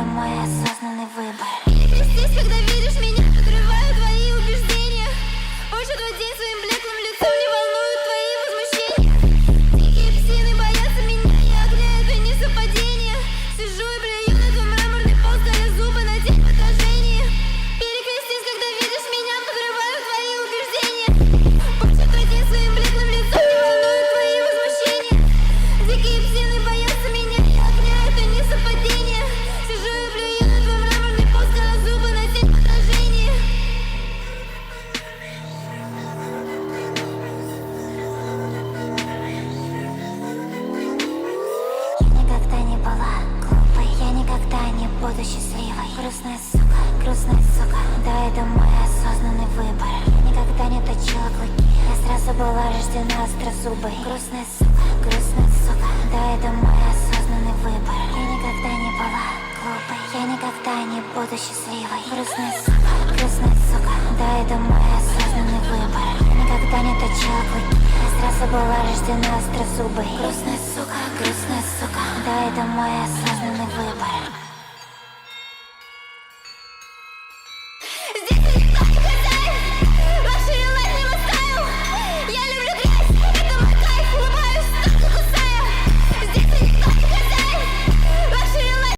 это мой осознанный выбор. Здесь, когда видишь меня, грустная сука Да, это мой осознанный выбор. Я никогда не точила клыки. Я сразу была рождена острозубой. Грустная сука, грустная сука. Да, это мой осознанный выбор. Я никогда не была глупой. Я никогда не буду счастливой. Грустная сука, грустная сука. Да, это мой осознанный выбор. Я никогда не точила клыки. Я сразу была рождена острозубой. Грустная сука, грустная сука. Да, это мой осознанный выбор